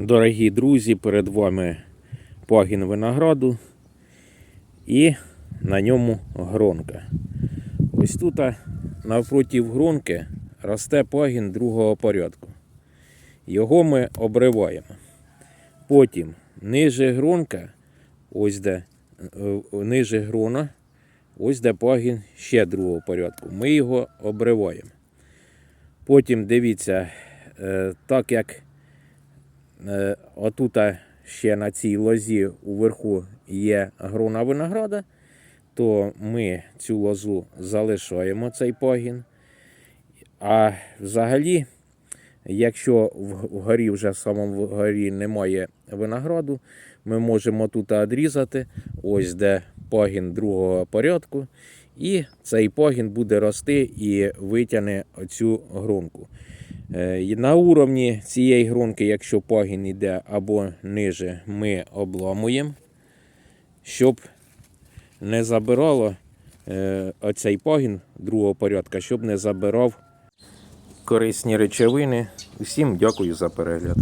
Дорогі друзі, перед вами пагін винограду і на ньому гронка. Ось тут навпроти гронки росте пагін другого порядку. Його ми обриваємо. Потім ниже гронка, ось де е, ниже грона, ось де пагін ще другого порядку. Ми його обриваємо. Потім дивіться, е, так як Е, Отута ще на цій лозі уверху є грона винограда, то ми цю лозу залишаємо цей пагін. А взагалі, якщо вгорі вже в самому вгорі немає винограду, ми можемо тут одрізати, ось де пагін другого порядку, і цей пагін буде рости і витягне оцю гронку. Е, На уровні цієї грунки, якщо пагін йде або ниже, ми обламуємо, щоб не забирало е, оцей пагін другого порядка, щоб не забирав корисні речовини. Усім дякую за перегляд.